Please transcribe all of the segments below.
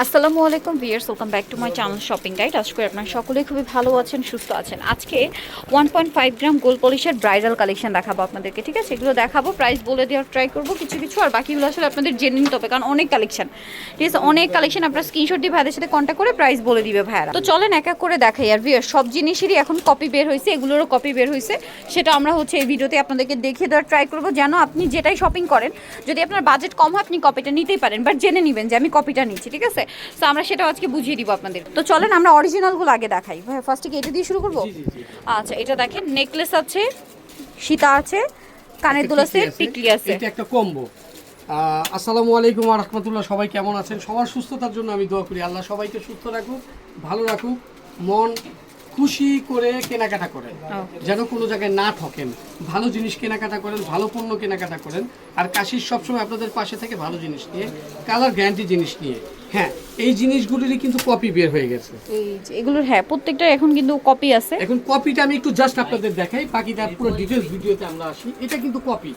আসসালামু আলাইকুম viewers welcome back to my channel shopping guide আজকে আপনারা সকলেই খুবই ভালো আছেন, সুস্থ আছেন। আজকে one point five gram gold পলিশের bridal collection দেখাবো আপনাদেরকে, ঠিক আছে? এগুলো দেখাবো প্রাইস বলে দেওয়ার ট্রাই করব, কিছু কিছু, আর বাকিগুলো আসলে আপনাদের জেনে নিতে হবে কারণ অনেক কালেকশন ঠিক আছে? অনেক কালেকশন আপনার স্ক্রিনশট দিয়ে ভাইদের সাথে কন্ট্যাক্ট করে প্রাইস বলে দিবে ভাইয়ারা। তো চলেন এক এক করে দেখাই, আর ভিয়ার সব জিনিসেরই এখন কপি বের হয়েছে, এগুলোরও কপি বের হয়েছে। সেটা আমরা হচ্ছে এই ভিডিওতে আপনাদেরকে দেখিয়ে দেওয়ার ট্রাই করব, যেন আপনি যেটাই শপিং করেন, যদি আপনার বাজেট কম হয়, আপনি কপিটা নিতেই পারেন বাট জেনে নেবেন যে আমি কপিটা নিচ্ছি, ঠিক আছে? তো আমরা সেটাও আজকে বুঝিয়ে দিব আপনাদের। তো চলেন আমরা অরিজিনালগুলো আগে দেখাই। ভাই ফার্স্টে কি এটা দিয়ে শুরু করব? আচ্ছা এটা দেখেন নেকলেস আছে সীতা আছে কানের দুল আছে টিকলি আছে। এটা একটা কম্বো আসসালামু আলাইকুম রাহমাতুল্লাহ সবাই কেমন আছেন? সবার সুস্থতার জন্য আমি দোয়া করি। আল্লাহ সবাইকে সুস্থ রাখুক ভালো রাখুক মন খুশি করে কেনাকাটা করেন। যেন কোনো জায়গায় না ঠকেন। ভালো জিনিস কেনাকাটা করেন ভালো পণ্য কেনাকাটা করেন। আর কাশির সবসময় আপনাদের পাশে থেকে ভালো জিনিস নিয়ে কালার গ্যারান্টি জিনিস নিয়ে। হ্যাঁ এই জিনিসগুলিরই কিন্তু কপি বের হয়ে গেছে। এই যে এগুলোর হ্যাঁ প্রত্যেকটা এখন কিন্তু কপি আছে। এখন কপিটা আমি একটু জাস্ট আপনাদের দেখাই বাকিটা পুরো ডিটেলস ভিডিওতে আমরা আসি। এটা কিন্তু কপি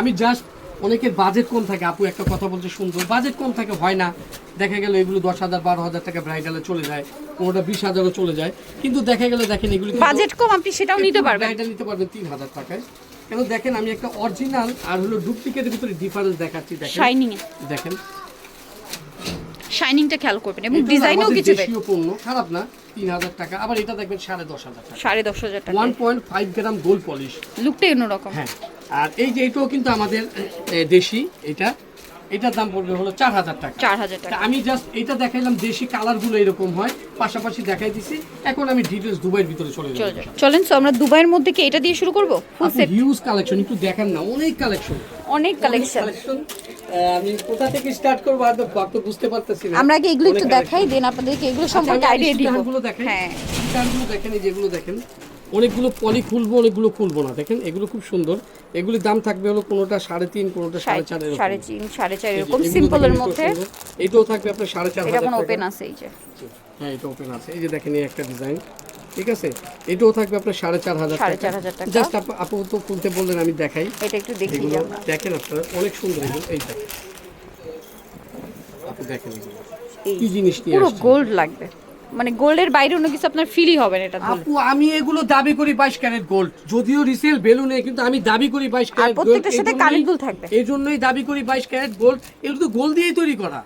আমি জাস্ট অনেকের বাজেট কম থাকে আপু একটা কথা বলছে সুন্দর বাজেট কম থাকে হয় না। দেখা গেল এগুলো দশ হাজার বারো হাজার টাকা ব্রাইডালে চলে যায় কোনোটা বিশ হাজারও চলে যায়। কিন্তু দেখা গেল দেখেন এগুলো বাজেট কম আপনি সেটাও নিতে পারবেন। ব্রাইডাল নিতে পারবেন তিন হাজার টাকায়। কেন দেখেন আমি একটা অরিজিনাল আর হলো ডুপ্লিকেটের ভিতরে ডিফারেন্স দেখাচ্ছি দেখেন। শাইনিং দেখেন। শাইনিংটা খেয়াল করবেন এবং ডিজাইনও কিছু দেশীয় পণ্য খারাপ না তিন হাজার টাকা আবার এটা দেখবেন সাড়ে দশ হাজার টাকা। সাড়ে দশ হাজার টাকা। One point five gram gold polish লুকটাই অন্যরকম। হ্যাঁ আর এই যে এটাও কিন্তু আমাদের দেশি এটা এটার দাম পড়বে হলো চার হাজার টাকা। চার হাজার টাকা। আমি জাস্ট এটা দেখাইলাম দেশি কালারগুলো এরকম হয় পাশাপাশি দেখাই দিছি এখন আমি ডিটেলস দুবাইয়ের ভিতরে চলে যাব চলেন তো আমরা দুবাইয়ের মধ্যে কি এটা দিয়ে শুরু করব? হিউজ কালেকশন একটু দেখেন না অনেক কালেকশন অনেক কালেকশন আমি কোথা থেকে স্টার্ট করব? আর তো বুঝতে পারতেছি না। আমরা আগে এগুলো একটু দেখাই? দেন আপনাদেরকে এগুলো সম্পর্কে আচ্ছা, আইডিয়া দিব। হ্যাঁ। স্টিকারগুলো দেখেন যেগুলো দেখেন। অনেকগুলো পলি খুলবো অনেকগুলো খুলবো না। দেখেন এগুলো খুব সুন্দর। এগুলির দাম থাকবে হলো কোনোটা সাড়ে তিন কোনোটা সাড়ে চার সাড়ে তিন সাড়ে চার এরকম এগুলো সিম্পলের মধ্যে। এটাও থাকবে আপনার সাড়ে চার এটা হাজার ওপেন আছে এই যে। হ্যাঁ এটা ওপেন আছে। এই যে দেখেন এই একটা ডিজাইন ঠিক আছে? এটাও থাকবে আপনার সাড়ে চার হাজার টাকা। জাস্ট আপাতত খুলতে বললেন আমি দেখাই। এটা একটু দেখি দেখেন আপনারা অনেক সুন্দর এগুলো এই দেখেন দেখেন এগুলো। কি জিনিস নিয়ে পুরো গোল্ড লাগবে। মানে গোল্ডের বাইরে অন্য কিছু আপনার ফিলই হবে না এটা আপু আমি এগুলো দাবি করি বাইশ ক্যারেট গোল্ড যদিও রিসেল বেলুনে কিন্তু আমি দাবি করি বাইশ ক্যারেট গোল্ড প্রত্যেকটার সাথে থাকবে। এই জন্যই দাবি করি বাইশ ক্যারেট গোল্ড এগুলো তো গোল্ড দিয়েই তৈরি করা।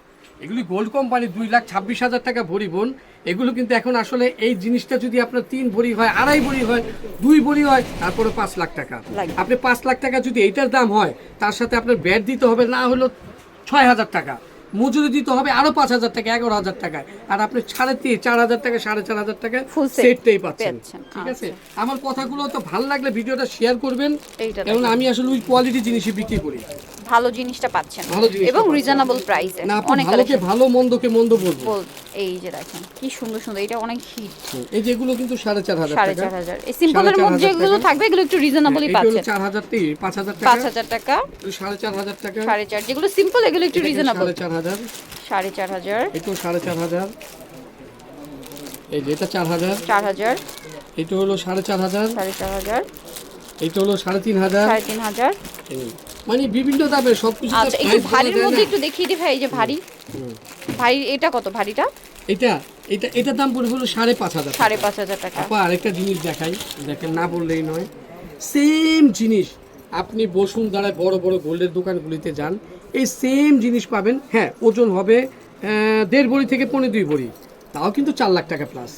এগুলি গোল্ড কোম্পানি দুই লাখ ছাব্বিশ হাজার টাকা ভরি বোন। এগুলো কিন্তু এখন আসলে এই জিনিসটা যদি আপনার তিন ভরি হয় আড়াই ভরি হয় দুই ভরি হয় তারপরে পাঁচ লাখ টাকা। আপনি পাঁচ লাখ টাকা যদি এইটার দাম হয় তার সাথে আপনার ব্যাট দিতে হবে না হলো ছয় হাজার টাকা। মজুরি দিতে হবে আরও পাঁচ হাজার টাকা এগারো হাজার টাকায়। আর আপনি সাড়ে তিন চার হাজার টাকা সাড়ে চার হাজার টাকা সেটটাই পাচ্ছেন। ঠিক আছে? আচ্ছা। আমার কথাগুলো তো ভালো লাগলে ভিডিওটা শেয়ার করবেন। কারণ আমি আসলে ওই কোয়ালিটি জিনিসই বিক্রি করি। ভালো জিনিসটা পাচ্ছেন। এবং রিজনেবল প্রাইসে অনেক ভালোকে ভালো মন্দকে মন্দ বলব এই যে দেখেন কি সুন্দর সুন্দর এটা অনেক হিট এই যেগুলো কিন্তু 4500 টাকা। 4500 এই সিম্পলের মধ্যে যেগুলো থাকবে এগুলো একটু হ্যাঁ, রিজনেবলই পাচ্ছেন। 4000 থেকে 5000 টাকা। 5000 টাকা। 4500 টাকা। 4500 যেগুলো সিম্পল এগুলো একটু রিজনেবল 4500 4500 একটু 4500 এই যে এটা 4000 4000 এটা হলো 4500 4500 এটা হলো 3500 3500 মানে বিভিন্ন দামে সব কিছু আচ্ছা একটু ভারীর মধ্যে একটু দেখিয়ে দিই ভাই এই যে ভারী। ভারী এটা কত ভারীটা? এটা এটা এটার দাম পড়বে হলো সাড়ে পাঁচ হাজার সাড়ে পাঁচ হাজার টাকা। আপা আরেকটা জিনিস দেখাই দেখেন না বললেই নয়। সেম জিনিস আপনি বড় বড় গোল্ডের দোকানগুলিতে যান এই সেম জিনিস পাবেন। হ্যাঁ ওজন হবে দেড় বড়ি থেকে পনেরো দুই বড়ি তাও কিন্তু চার লাখ টাকা প্লাস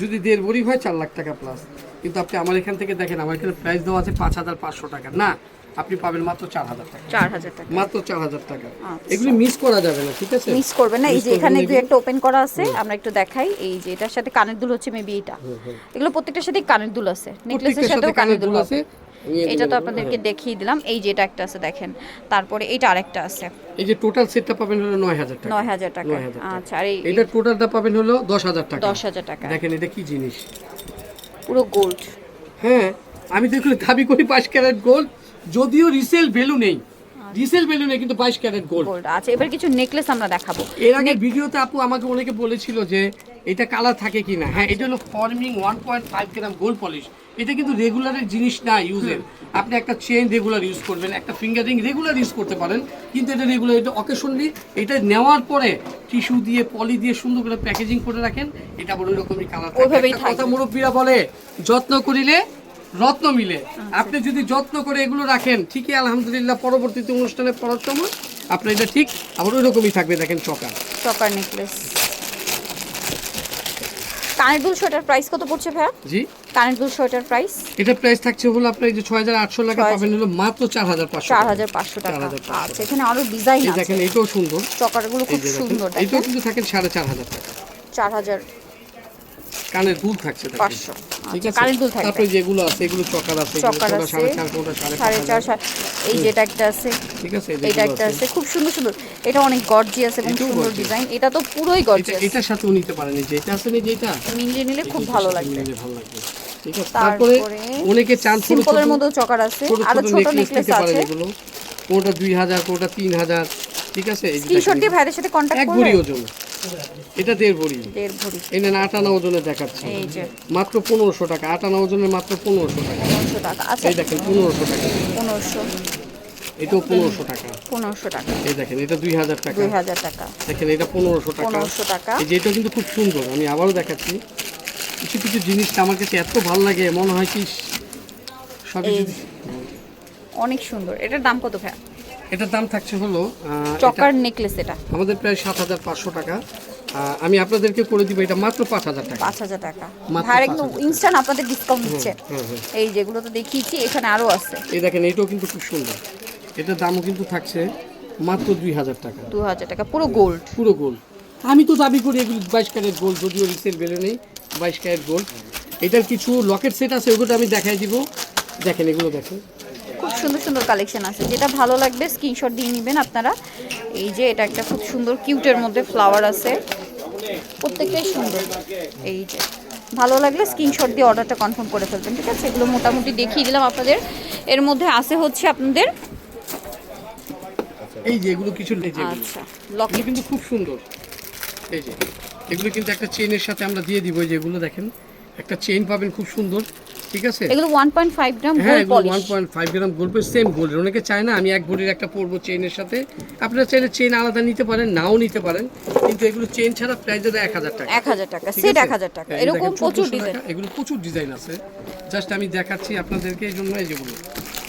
যদি দেড় বড়ি হয় চার লাখ টাকা প্লাস কিন্তু আপনি আমার এখান থেকে দেখেন আমার এখানে প্রাইস দেওয়া আছে পাঁচ হাজার পাঁচশো টাকা। না আপনি পাবেন মাত্র চার হাজার টাকা। চার হাজার টাকা। মাত্র চার হাজার টাকা। আচ্ছা। এগুলি মিস করা যাবে না ঠিক আছে? মিস করবেন না এই যে এখানে দু একটা ওপেন করা আছে আমরা একটু দেখাই। এই যে এটার সাথে কানের দুল হচ্ছে মেবি এটা। এগুলো প্রত্যেকটার সাথে কানের দুল আছে। নেকলেসের সাথেও সাথে কানের দুল আছে। এটা তো আপনাদেরকে দেখিয়ে দিলাম। এই যে এটা একটা আছে দেখেন। তারপরে এটা আরেকটা আছে। এই যে টোটাল সেটটা পাবেন হলো নয় হাজার টাকা। নয় হাজার টাকা। 9,000 টাকা। আচ্ছা আর এই এটা টোটালটা পাবেন হলো দশ হাজার টাকা। দশ হাজার টাকা। দেখেন এটা কি জিনিস। পুরো গোল্ড হ্যাঁ আমি এগুলো দাবি করি পাঁচ ক্যারেট গোল্ড যদিও রিসেল ভ্যালু নেই। ডিসেল বেলুনে কিন্তু বাইশ ক্যারেট গোল্ড আচ্ছা এবার কিছু নেকলেস আমরা দেখাবো। এর আগে ভিডিওতে আপু আমাকে অনেকে বলেছিল যে এটা কালার থাকে কিনা। হ্যাঁ এটা হলো forming one point five gram gold polish এটা কিন্তু রেগুলারের জিনিস না ইউজের আপনি একটা চেন রেগুলার ইউজ করবেন একটা ফিঙ্গারিং রেগুলার ইউজ করতে পারেন কিন্তু এটা রেগুলার এটা অকেশনলি এটা নেওয়ার পরে টিস্যু দিয়ে পলি দিয়ে সুন্দর করে প্যাকেজিং করে রাখেন এটা ওই রকমই কালার কথা। মুরব্বীরা বলে যত্ন করিলে রত্ন মিলে। আপনি যদি যত্ন করে এগুলো রাখেন ঠিকই আলহামদুলিল্লাহ পরবর্তীতে অনুষ্ঠানে পড়ার সময় আপনার এটা ঠিক আবার ওই রকমই থাকবে দেখেন চকা চকার নেকলেস কানের দুল সোয়েটার প্রাইস কত পড়ছে ভাইয়া? জি। কানের দুল সোয়েটার প্রাইস এটা প্রাইস থাকছে হলো আপনার এই যে ছয় হাজার আটশো টাকা ছয়- পাবেন হলো মাত্র চার হাজার পাঁচশো চার হাজার পাঁচশো টাকা। 4,500 আচ্ছা এখানে আরও ডিজাইন আছে দেখেন এটাও সুন্দর। চকারগুলো খুব দেখেন সুন্দর দেখেন। কিন্তু থাকেন সাড়ে চার হাজার টাকা। চার হাজার। কানের দুল থাকছে পাঁচশো। ঠিক আচ্ছা, আছে? কানের দুল থাকবে। তারপরে যেগুলো আছে এগুলো চকার আছে চকার আছে সাড়ে চার এই যেটা একটা আছে ঠিক আছে এটা একটা আছে। খুব সুন্দর সুন্দর। এটা অনেক গর্জিয়াস এবং সুন্দর ডিজাইন এটা তো পুরোই এটা গর্জিয়াস এটার সাথেও নিতে পারেন এই যে আছে না যেটা? মিলিয়ে নিলে খুব ভালো লাগবে। ভালো লাগবে। ঠিক আছে তারপরে অনেকে চান সিম্পলের মধ্যে চকার আছে। আরও ছোট নেকলেস আছে। এগুলো। কোনটা দুই হাজার কোনটা তিন হাজার। ঠিক আছে এই যে স্ক্রিনশট ভাইদের সাথে কন্ট্যাক্ট এক করলে ভরি ওজন। এটা দেড় ভরি। দেড় ভরি। এই নেন আটানা ওজনে দেখাচ্ছি। এই যে। মাত্র পনেরোশো টাকা। আটানা ওজনের মাত্র পনেরোশো টাকা। পনেরোশো টাকা। আচ্ছা। এই দেখেন পনেরোশো টাকা। পনেরোশো। এটাও পনেরোশো টাকা। পনেরোশো টাকা। এই দেখেন এটা দুই হাজার টাকা। দুই হাজার টাকা। দেখেন এটা পনেরোশো টাকা। পনেরোশো টাকা। এই যে এটা কিন্তু খুব সুন্দর। আমি আবারও দেখাচ্ছি। কিছু কিছু জিনিসটা আমার কাছে এত ভালো লাগে মনে হয় কি সবই অনেক সুন্দর। এটার দাম কত ভাইয়া? এটার দাম থাকছে হলো চকার নেকলেস এটা। আমাদের প্রায় সাত হাজার পাঁচশো টাকা। আমি আপনাদেরকে করে দিব এটা মাত্র পাঁচ হাজার টাকা। পাঁচ হাজার টাকা। ভাইয়া 5,000 ইনস্ট্যান্ট আপনাদের ডিসকাউন্ট দিচ্ছে। এই যেগুলো তো দেখিয়েছি এখানে আরও আছে। এই দেখেন এটাও কিন্তু খুব সুন্দর। এটার দামও কিন্তু থাকছে মাত্র দুই হাজার টাকা। দু হাজার টাকা পুরো গোল্ড পুরো গোল্ড আমি তো দাবি করি এগুলো বাইশ ক্যারেট গোল্ড যদিও রিসেল বেলে নেই বাইশ ক্যারেট গোল্ড এটার কিছু লকেট সেট আছে ওগুলো আমি দেখাই দিব। দেখেন এগুলো দেখেন। খুব সুন্দর সুন্দর কালেকশন আছে। যেটা ভালো লাগবে স্ক্রিনশট দিয়ে নেবেন আপনারা। এই যে এটা একটা খুব সুন্দর কিউটের মধ্যে ফ্লাওয়ার আছে। প্রত্যেকটাই সুন্দর। এই যে ভালো লাগলে স্ক্রিনশট দিয়ে অর্ডারটা কনফার্ম করে ফেলবেন ঠিক আছে? এগুলো মোটামুটি দেখিয়ে দিলাম আপনাদের। এর মধ্যে আছে হচ্ছে আপনাদের এই যে এগুলো কিছু। আচ্ছা লকেট কিন্তু খুব সুন্দর। এই যে এগুলো কিন্তু একটা চেনের সাথে আমরা দিয়ে দিব এই যে এগুলো দেখেন। একটা চেইন পাবেন খুব সুন্দর। ঠিক আছে? এগুলো ওয়ান পয়েন্ট ফাইভ গ্রাম হ্যাঁ gold polish point five gram গোল্ডের সেম গোল্ড অনেকে চায় না আমি এক ভরির একটা পরবো চেইনের সাথে। আপনারা চাইলে চেইন আলাদা নিতে পারেন নাও নিতে পারেন। কিন্তু এগুলো চেইন ছাড়া প্রাইস দাদা এক হাজার টাকা। এক হাজার টাকা সেট আছে? এক হাজার টাকা। হ্যাঁ, এরকম প্রচুর ডিজাইন এগুলো প্রচুর ডিজাইন আছে। জাস্ট আমি দেখাচ্ছি আপনাদেরকে এই জন্য এই যেগুলো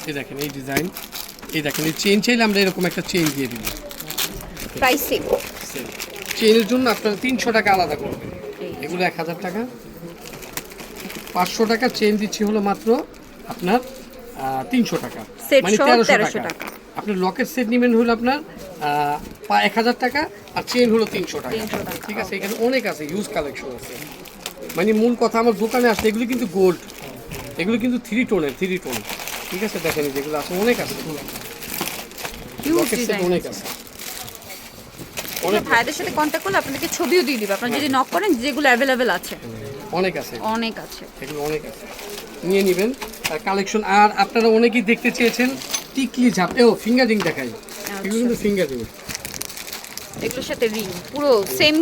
এই দেখেন এই ডিজাইন এই দেখেন এই চেইন চাইলে আমরা এরকম একটা চেইন দিয়ে দিব। প্রাইস সেম চেইনের জন্য আপনারা তিনশো টাকা আলাদা করবেন। এগুলো এক হাজার টাকা। পাঁচশো টাকা চেন দিচ্ছি হলো মাত্র আপনার তিনশো টাকা। মানে তেরোশো টাকা। টাকা। আপনি লকেট সেট নেবেন হলো আপনার এক হাজার টাকা আর চেইন হলো তিনশো টাকা। 300 ঠিক আছে এখানে অনেক আছে ইউজ কালেকশন আছে। মানে মূল কথা আমার দোকানে আসলে এগুলো কিন্তু গোল্ড এগুলো কিন্তু থ্রি টোনের থ্রি টোন ঠিক আছে দেখেন যেগুলো আছে অনেক আছে। লকেট সেট অনেক আছে। ভাইদের সাথে কন্ট্যাক্ট করলে আপনাদেরকে ছবিও দিয়ে দিবে। আপনারা যদি নক করেন যেগুলো অ্যাভেলেবেল আছে। অনেক আছে। অনেক আছে। এগুলো অনেক আছে। নিয়ে নেবেন। আর কালেকশন আর আপনারা অনেকেই দেখতে চেয়েছেন টিকলি ঝাপ। ও ফিঙ্গারিং দেখাই। এগুলো কিন্তু ফিঙ্গারিং এগুলোর সাথে রিং পুরো সেম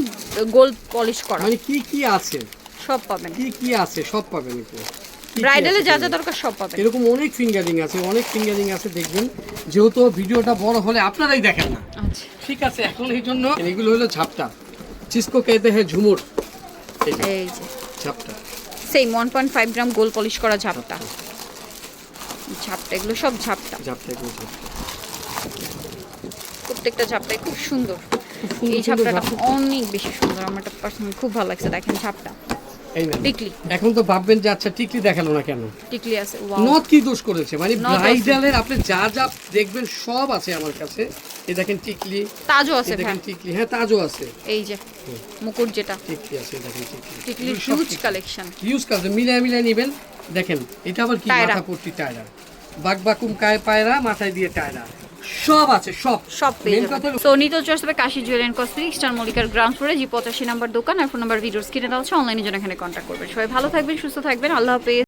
গোল্ড পলিশ করা। মানে কি কি আছে? সব পাবেন। কি কি আছে? সব পাবেন কি ব্রাইডালে যা যা দরকার সব পাবেন। এরকম অনেক ফিঙ্গারিং আছে অনেক ফিঙ্গারিং আছে দেখবেন। যেহেতু ভিডিওটা বড় হলে আপনারাই দেখেন না। আচ্ছা। ঠিক আছে এখন এই জন্য এগুলো হলো ঝাপটা। চিসকো কেতে হ্যাঁ ঝুমুর। এই যে। ঝাপটা। Same one point five gram gold polish করা ঝাপটা। ঝাপটা এগুলো সব ঝাপটা। ঝাপটা এগুলো প্রত্যেকটা ঝাপটাই খুব সুন্দর। এই ঝাপটাটা ঝাপটা। অনেক বেশি সুন্দর আমার পার্সোনাল খুব ভালো লাগছে দেখেন ঝাপটা। টিকলি। এখন তো ভাববেন যে আচ্ছা টিকলি দেখাল না কেন? টিকলি আছে নথ কি দোষ করেছে? মানে ব্রাইডালের আপনি যা যা দেখবেন সব আছে আমার কাছে। এই দেখেন টিকলি। তাজও আছে দেখেন টিকলি। হ্যাঁ তাজও আছে। এই যে মুকুট যেটা। টিকলি আছে দেখেন টিকলি। টিকলির হিউজ কালেকশন ইউজ কাজ মিলিয়ে মিলিয়ে নেবেন। দেখেন এটা আবার কি মাথা পট্টি টায়রা। বাক বাকুম কায় পায়রা মাথায় দিয়ে টায়রা। সব আছে সব। সব পেয়ে যাবেন। হলো- সো নিতল চয়েস হবে Kashi jewel and cosmetics star মল্লিকার ground ফ্লোরে জি পঁচাশি নাম্বার দোকান আর ফোন নাম্বার ভিডিওস কিনে দেওয়া অনলাইনে জন্য এখানে কন্ট্যাক্ট করবেন। সবাই ভালো থাকবেন সুস্থ থাকবেন। আল্লাহ হাফেজ।